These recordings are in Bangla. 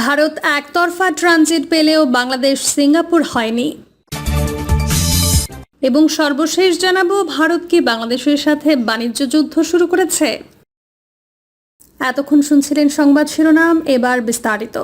ভারত একতরফা ট্রানজিট পেলেও বাংলাদেশ সিঙ্গাপুর হয়নি। এবং সর্বশেষ জানাব, ভারত কি বাংলাদেশের সাথে বাণিজ্য যুদ্ধ শুরু করেছে? এতক্ষণ শুনছিলেন সংবাদ শিরোনাম, এবার বিস্তারিত।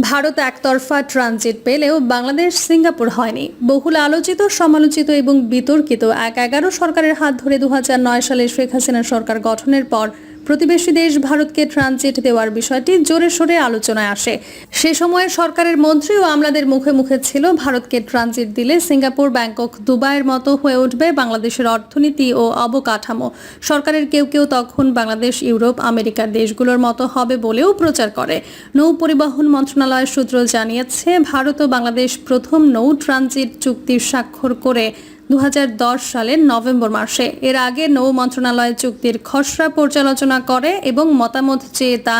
ভারত একতরফা ট্রানজিট পেলেও বাংলাদেশ সিঙ্গাপুর হয়নি। বহুল আলোচিত, সমালোচিত এবং বিতর্কিত এক এগারো সরকারের হাত ধরে দু হাজার নয় সালে শেখ হাসিনা সরকার গঠনের পর প্রতিবেশী দেশ ভারতকে ট্রানজিট দেওয়ার বিষয়টি জোরে সোরে আলোচনায় আসে। সে সময়ে সরকারের মন্ত্রী ও আমলাদের মুখে মুখে ছিল, ভারতকে ট্রানজিট দিলে সিঙ্গাপুর, ব্যাংকক, দুবাইয়ের মতো হয়ে উঠবে বাংলাদেশের অর্থনীতি ও অবকাঠামো। সরকারের কেউ কেউ তখন বাংলাদেশ, ইউরোপ, আমেরিকার দেশগুলোর মতো হবে বলেও প্রচার করে। নৌ পরিবহন মন্ত্রণালয়ের সূত্র জানিয়েছে, ভারত ও বাংলাদেশ প্রথম নৌ ট্রানজিট চুক্তি স্বাক্ষর করে দু হাজার দশ সালের নভেম্বর মাসে। এর আগে নৌ মন্ত্রণালয় চুক্তির খসড়া পর্যালোচনা করে এবং মতামত চেয়ে তা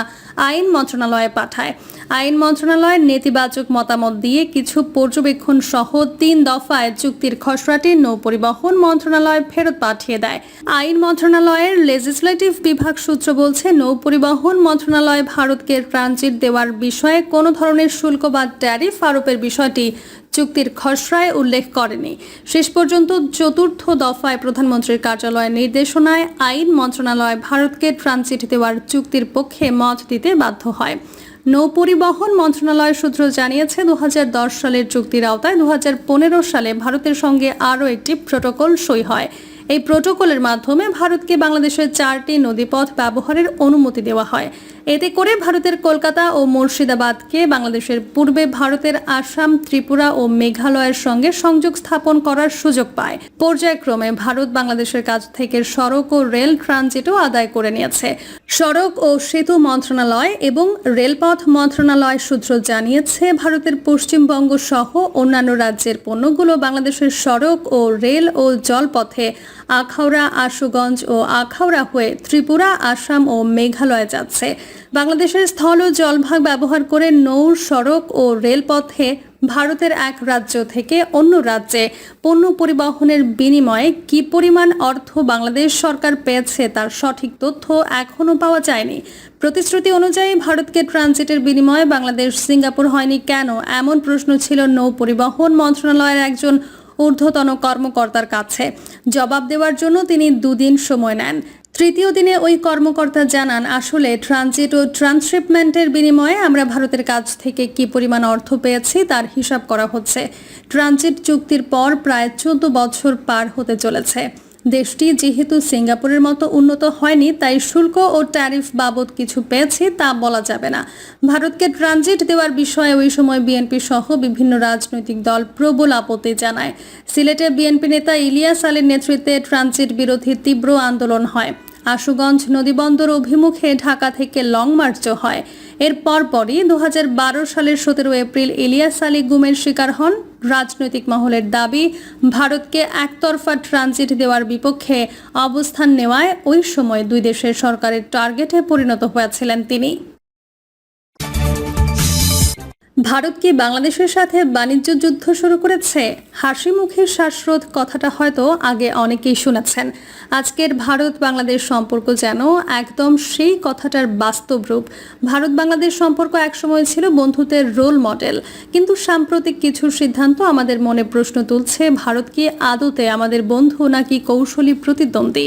আইন মন্ত্রণালয়ে পাঠায়। আইন মন্ত্রণালয়ের নেতিবাচক মতামত দিয়ে কিছু পর্যবেক্ষণ সহ তিন দফায় চুক্তির খসড়াটি নৌ পরিবহন মন্ত্রণালয় ফেরত পাঠিয়ে দেয়। আইন মন্ত্রণালয়ের লেজিসলেটিভ বিভাগ সূত্র বলছে নৌ পরিবহন মন্ত্রণালয় ভারতকে ট্রানজিট দেওয়ার বিষয়ে কোনো ধরনের শুল্ক বা ট্যারিফ আরোপের বিষয়টি চুক্তির খসড়ায় উল্লেখ করেনি। শেষ পর্যন্ত চতুর্থ দফায় প্রধানমন্ত্রীর কার্যালয়ের নির্দেশনায় আইন মন্ত্রণালয় ভারতকে ট্রানজিট দেওয়ার চুক্তির পক্ষে মত দিতে বাধ্য হয়। নৌ পরিবহন মন্ত্রণালয় সূত্র জানিয়েছে দু হাজার দশ সালের চুক্তির আওতায় দু হাজার পনেরো সালে ভারতের সঙ্গে আরও একটি প্রোটোকল সই হয়। এই প্রোটোকলের মাধ্যমে ভারতকে বাংলাদেশের চারটি নদীপথ ব্যবহারের অনুমতি দেওয়া হয়। এতে করে ভারতের কলকাতা ও মুর্শিদাবাদকে বাংলাদেশের পূর্বে ভারতের আসাম, ত্রিপুরা ও মেঘালয়ের সঙ্গে সংযোগ স্থাপন করার সুযোগ পায়। পর্যায়ক্রমে ভারত বাংলাদেশের কাছ থেকে সড়ক ও রেল ট্রানজিটও আদায় করে নিয়েছে। সড়ক ও সেতু মন্ত্রণালয় এবং রেলপথ মন্ত্রণালয় সূত্র জানিয়েছে, ভারতের পশ্চিমবঙ্গ সহ অন্যান্য রাজ্যের পণ্যগুলো বাংলাদেশের সড়ক ও রেল ও জলপথে আখাউড়া, আশুগঞ্জ ও আখাউড়া হয়ে ত্রিপুরা, আসাম ও মেঘালয় যাচ্ছে। বাংলাদেশের স্থল ও জলভাগ ব্যবহার করে নৌ, সড়ক ও রেলপথে ভারতের এক রাজ্য থেকে অন্য রাজ্যে পণ্য পরিবহনের বিনিময়ে কি পরিমাণ অর্থ বাংলাদেশ সরকার পেয়েছে তার সঠিক তথ্য এখনও পাওয়া যায়নি। প্রতিশ্রুতি অনুযায়ী ভারতকে ট্রানজিটের বিনিময়ে বাংলাদেশ সিঙ্গাপুর হয়নি কেন? এমন প্রশ্ন ছিল নৌ পরিবহন মন্ত্রণালয়ের একজন ঊর্ধ্বতন কর্মকর্তার কাছে জবাব দেওয়ার জন্য তিনি দুদিন সময় নেন। তৃতীয় দিনে ওই কর্মকর্তা জানান, আসলে ট্রানজিট ও ট্রান্সশিপমেন্টের বিনিময়ে আমরা ভারতের কাছ থেকে কি পরিমাণ অর্থ পেয়েছি তার হিসাব করা হচ্ছে। ট্রানজিট চুক্তির পর প্রায় চোদ্দ বছর পার হতে চলেছে। দেশটি যেহেতু সিঙ্গাপুরের মতো উন্নত হয়নি, তাই শুল্ক ও ট্যারিফ বাবদ কিছু পেয়েছে তা বলা যাবে না। ভারতকে ট্রানজিট দেওয়ার বিষয়ে ওই সময় বিএনপি সহ বিভিন্ন রাজনৈতিক দল প্রবল আপত্তি জানায়। সিলেটে বিএনপি নেতা ইলিয়াস আলীর নেতৃত্বে ট্রানজিট বিরোধী তীব্র আন্দোলন হয়। আশুগঞ্জ নদীবন্দর অভিমুখে ঢাকা থেকে লং মার্চও হয়। এর পরপরই দু হাজার বারো সালের সতেরো এপ্রিল ইলিয়াস আলী গুমের শিকার হন। রাজনৈতিক মহলের দাবি, ভারতকে একতরফা ট্রানজিট দেওয়ার বিপক্ষে অবস্থান নেওয়ায় ওই সময় দুই দেশের সরকারের টার্গেটে পরিণত হয়েছিলেন তিনি। ভারত কি বাংলাদেশের সাথে বাণিজ্য যুদ্ধ শুরু করেছে। হাসি মুখে শ্বাসরোধ কথাটা হয়তো আগে অনেকেই শুনেছেন। আজকের ভারত বাংলাদেশ সম্পর্ক যেন একদম সেই কথাটার বাস্তব রূপ। ভারত বাংলাদেশ সম্পর্ক একসময় ছিল বন্ধুত্বের রোল মডেল কিন্তু সাম্প্রতিক কিছু সিদ্ধান্ত আমাদের মনে প্রশ্ন তুলছে, ভারত কি আদতে আমাদের বন্ধু নাকি কৌশলী প্রতিদ্বন্দ্বী?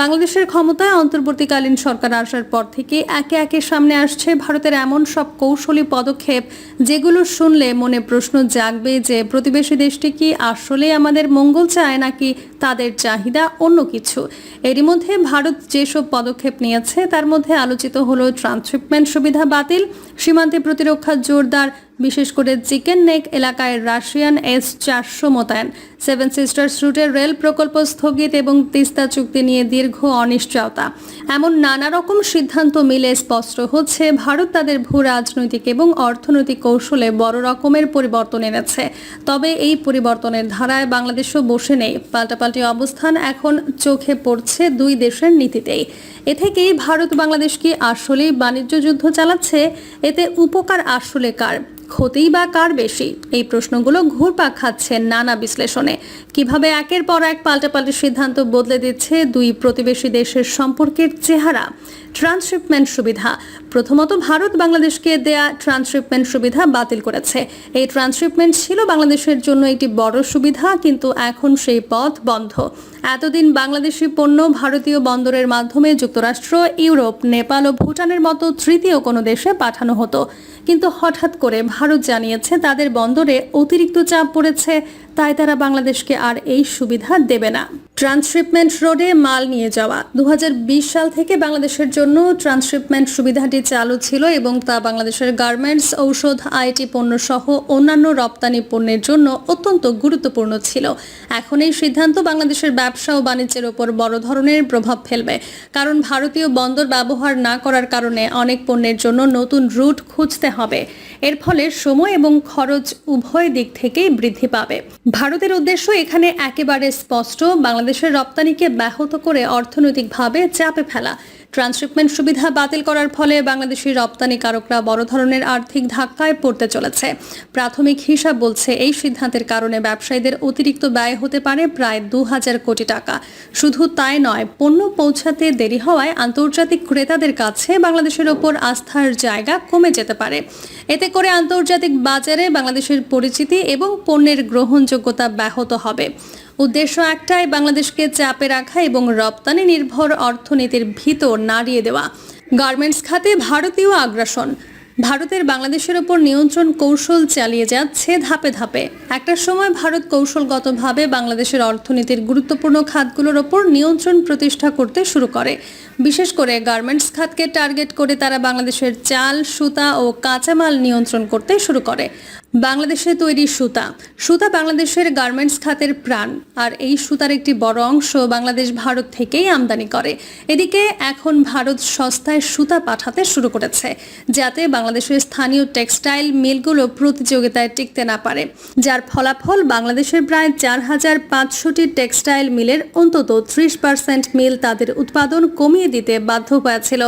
বাংলাদেশের ক্ষমতায় অন্তর্বর্তীকালীন সরকার আসার পর থেকে একে একে সামনে আসছে ভারতের এমন সব কৌশলী পদক্ষেপ যেগুলো শুনলে মনে প্রশ্ন জাগবে যে প্রতিবেশী দেশটি কি আসলে আমাদের মঙ্গল চায় নাকি তাদের চাহিদা অন্য কিছু? এরই মধ্যে ভারত যেসব পদক্ষেপ নিয়েছে, তার মধ্যে আলোচিত হলো ট্রান্সশিপমেন্ট সুবিধা বাতিল, সীমান্তে প্রতিরক্ষা জোরদার বিশেষ করে চিকেন নেক এলাকায় রাশিয়ান এস চারশো মোতায়েন। সেভেন সিস্টার্স রুটের রেল প্রকল্প স্থগিত এবং তিস্তা চুক্তি নিয়ে দীর্ঘ অনিশ্চয়তা। এমন নানা রকম সিদ্ধান্ত মিলে স্পষ্ট হচ্ছে, ভারত তাদের ভূ রাজনৈতিক এবং অর্থনৈতিক কৌশলে বড় রকমের পরিবর্তন এনেছে। তবে এই পরিবর্তনের ধারায় বাংলাদেশও বসে নেই। পাল্টাপাল্টি অবস্থান এখন চোখে পড়ছে দুই দেশের নীতিতেই। এ থেকেই ভারত বাংলাদেশ কি আসলেই বাণিজ্য যুদ্ধ চালাচ্ছে? এতে উপকার আসলে কার? ক্ষতিই বা কার বেশি? এই প্রশ্নগুলো ঘুরপাক খাচ্ছে নানা বিশ্লেষণে। কীভাবে একের পর এক পাল্টাপাল্টি সিদ্ধান্ত বদলে দিচ্ছে দুই প্রতিবেশী দেশের সম্পর্কের চেহারা? ট্রান্সশিপমেন্ট সুবিধা। প্রথমত ভারত বাংলাদেশকে দেয়া ট্রান্সশিপমেন্ট সুবিধা বাতিল করেছে। এই ট্রান্সশিপমেন্ট ছিল বাংলাদেশের জন্য একটি বড় সুবিধা, কিন্তু এখন সেই পথ বন্ধ। এতদিন বাংলাদেশি পণ্য ভারতীয় বন্দরের মাধ্যমে যুক্তরাষ্ট্র, ইউরোপ, নেপাল ও ভুটানের মতো তৃতীয় কোনো দেশে পাঠানো হতো। কিন্তু হঠাৎ করে ভারত জানিয়েছে তাদের বন্দরে অতিরিক্ত চাপ পড়েছে। তাই তারা বাংলাদেশকে আর এই সুবিধা দেবে না। ট্রান্সশিপমেন্ট রোডে মাল নিয়ে যাওয়া। দু হাজার বিশ সাল থেকে বাংলাদেশের জন্য ট্রান্সশিপমেন্ট সুবিধাটি চালু ছিল এবং তা বাংলাদেশের গার্মেন্টস, ঔষধ আইটি পণ্য সহ অন্যান্য রপ্তানি পণ্যের জন্য অত্যন্ত গুরুত্বপূর্ণ ছিল। এখন এই সিদ্ধান্ত বাংলাদেশের ব্যবসা ও বাণিজ্যের ওপর বড় ধরনের প্রভাব ফেলবে। কারণ ভারতীয় বন্দর ব্যবহার না করার কারণে অনেক পণ্যের জন্য নতুন রুট খুঁজতে হবে। এর ফলে সময় এবং খরচ উভয় দিক থেকেই বৃদ্ধি পাবে। ভারতের উদ্দেশ্য এখানে একেবারে স্পষ্ট। বাংলাদেশের রপ্তানিকে ব্যাহত করে অর্থনৈতিকভাবে চাপে ফেলা। ট্রান্সশিপমেন্ট সুবিধা বাতিল করার ফলে বাংলাদেশি রপ্তানিকারকরা বড় ধরনের আর্থিক ধাক্কায় পড়তে চলেছে। প্রাথমিক হিসাব বলছে এই সিদ্ধান্তের কারণে ব্যবসায়ীদের অতিরিক্ত ব্যয় হতে পারে প্রায় দু হাজার কোটি টাকা। শুধু তাই নয়, পণ্য পৌঁছাতে দেরি হওয়ায় আন্তর্জাতিক ক্রেতাদের কাছে বাংলাদেশের ওপর আস্থার জায়গা কমে যেতে পারে। এতে করে আন্তর্জাতিক বাজারে বাংলাদেশের পরিচিতি এবং পণ্যের গ্রহণযোগ্যতা ব্যাহত হবে। উদ্দেশ্য একটাই, বাংলাদেশকে চাপে রাখা এবং রপ্তানি নির্ভর অর্থনীতির ভিতর নাড়িয়ে দেওয়া। গার্মেন্টস খাতে ভারতীয় আগ্রাসন। ভারতের বাংলাদেশের ওপর নিয়ন্ত্রণ কৌশল চালিয়ে যাচ্ছে ধাপে ধাপে। একটা সময় ভারত কৌশলগতভাবে বাংলাদেশের অর্থনীতির গুরুত্বপূর্ণ খাতগুলোর ওপর নিয়ন্ত্রণ প্রতিষ্ঠা করতে শুরু করে। বিশেষ করে গার্মেন্টস খাতকে টার্গেট করে তারা বাংলাদেশের চাল, সুতা ও কাঁচামাল নিয়ন্ত্রণ করতে শুরু করে। বাংলাদেশে তৈরি সুতা। সুতা বাংলাদেশের গার্মেন্টস খাতের প্রাণ। আর এই সুতার একটি বড় অংশ বাংলাদেশ ভারত থেকেই আমদানি করে। এদিকে এখন ভারত সস্তায় সুতা পাঠাতে শুরু করেছে, যাতে বাংলাদেশের স্থানীয় টেক্সটাইল মিলগুলো প্রতিযোগিতায় টিকতে না পারে। যার ফলাফল বাংলাদেশের প্রায় চার হাজার পাঁচশোটি টেক্সটাইল মিলের অন্তত ত্রিশ পার্সেন্ট মিল তাদের উৎপাদন কমিয়ে দিতে বাধ্য হয়েছিল।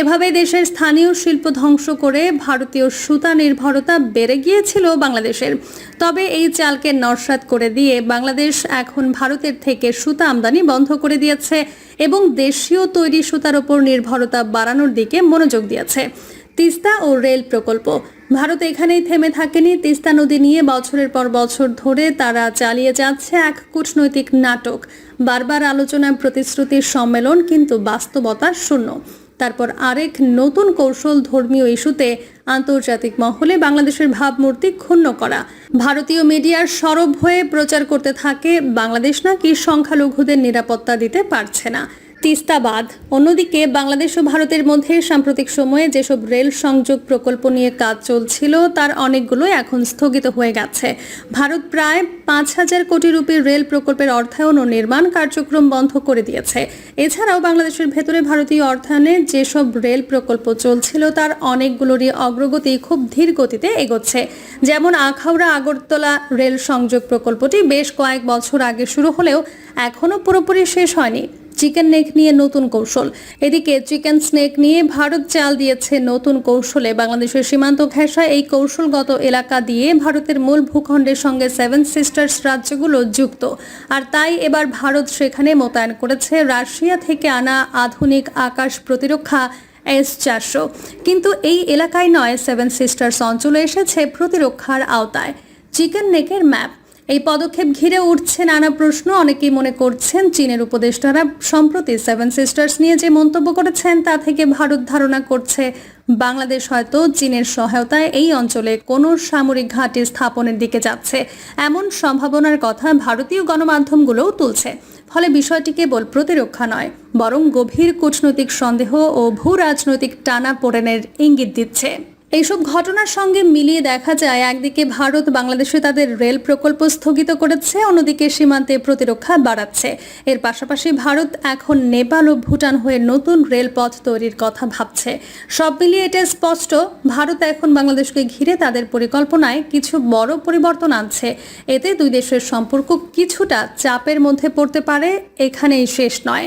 এভাবে দেশের স্থানীয় শিল্প ধ্বংস করে ভারতীয় সুতা নির্ভরতা বেড়ে গিয়েছিল বাংলাদেশের। তবে এই চালকে নস্বাত করে দিয়ে বাংলাদেশ এখন ভারতের থেকে সুতা আমদানি বন্ধ করে দিয়েছে এবং দেশীয় তৈরি সুতার ওপর নির্ভরতা বাড়ানোর দিকে মনোযোগ দিয়েছে। তিস্তা ও রেল প্রকল্প। ভারত এখানেই থেমে থাকেনি। তিস্তা নদী নিয়ে বছরের পর বছর ধরে তারা চালিয়ে যাচ্ছে এক কূটনৈতিক নাটক। বারবার আলোচনায় প্রতিশ্রুতির সম্মেলন কিন্তু বাস্তবতা শূন্য। তারপর আরেক নতুন কৌশল ধর্মীয় ইস্যুতে আন্তর্জাতিক মহলে বাংলাদেশের ভাবমূর্তি ক্ষুণ্ণ করা। ভারতীয় মিডিয়ার সরব হয়ে প্রচার করতে থাকে বাংলাদেশ নাকি সংখ্যালঘুদের নিরাপত্তা দিতে পারছে না। তিস্তাবাদ। অন্যদিকে বাংলাদেশ ও ভারতের মধ্যে সাম্প্রতিক সময়ে যেসব রেল সংযোগ প্রকল্প নিয়ে কাজ চলছিল, তার অনেকগুলো এখন স্থগিত হয়ে গেছে। ভারত প্রায় পাঁচ হাজার কোটি রুপির রেল প্রকল্পের অর্থায়ন ও নির্মাণ কার্যক্রম বন্ধ করে দিয়েছে। এছাড়াও বাংলাদেশের ভেতরে ভারতীয় অর্থায়নে যেসব রেল প্রকল্প চলছিল, তার অনেকগুলোরই অগ্রগতি খুব ধীর গতিতে এগোচ্ছে। যেমন আখাউড়া, আগরতলা রেল সংযোগ প্রকল্পটি বেশ কয়েক বছর আগে শুরু হলেও এখনও পুরোপুরি শেষ হয়নি। চিকেন নেক নিয়ে নতুন কৌশল। এদিকে চিকেন স্নেক নিয়ে ভারত চাল দিয়েছে নতুন কৌশলে। বাংলাদেশের সীমান্ত ঘেঁষা এই কৌশলগত এলাকা দিয়ে ভারতের মূল ভূখণ্ডের সঙ্গে সেভেন সিস্টার্স রাজ্যগুলো যুক্ত। আর তাই এবার ভারত সেখানে মোতায়েন করেছে রাশিয়া থেকে আনা আধুনিক আকাশ প্রতিরক্ষা এস চারশো। কিন্তু এই এলাকায় নয় সেভেন সিস্টার্স অঞ্চলে এসেছে প্রতিরক্ষার আওতায়। চিকেন নেকের ম্যাপ। এই পদক্ষেপ ঘিরে উঠছে নানা প্রশ্ন। অনেকেই মনে করছেন চীনের উপদেষ্টারা সম্প্রতি সেভেন সিস্টার্স নিয়ে যে মন্তব্য করেছেন, তা থেকে ভারত ধারণা করছে বাংলাদেশ হয়তো চীনের সহায়তায় এই অঞ্চলে কোনো সামরিক ঘাঁটি স্থাপনের দিকে যাচ্ছে। এমন সম্ভাবনার কথা ভারতীয় গণমাধ্যমগুলোও তুলছে। ফলে বিষয়টি কেবল প্রতিরক্ষা নয়, বরং গভীর কূটনৈতিক সন্দেহ ও ভূ রাজনৈতিক টানা পোড়েনের ইঙ্গিত দিচ্ছে। এইসব ঘটনার সঙ্গে মিলিয়ে দেখা যায়, একদিকে ভারত বাংলাদেশে তাদের রেল প্রকল্প স্থগিত করেছে, অন্যদিকে সীমান্তে প্রতিরক্ষা বাড়াচ্ছে। এর পাশাপাশি ভারত এখন নেপাল ও ভুটান হয়ে নতুন রেলপথ তৈরির কথা ভাবছে। সব মিলিয়ে এটা স্পষ্ট, ভারত এখন বাংলাদেশকে ঘিরে তাদের পরিকল্পনায় কিছু বড় পরিবর্তন আনছে। এতে দুই দেশের সম্পর্ক কিছুটা চাপের মধ্যে পড়তে পারে, এখানেই শেষ নয়।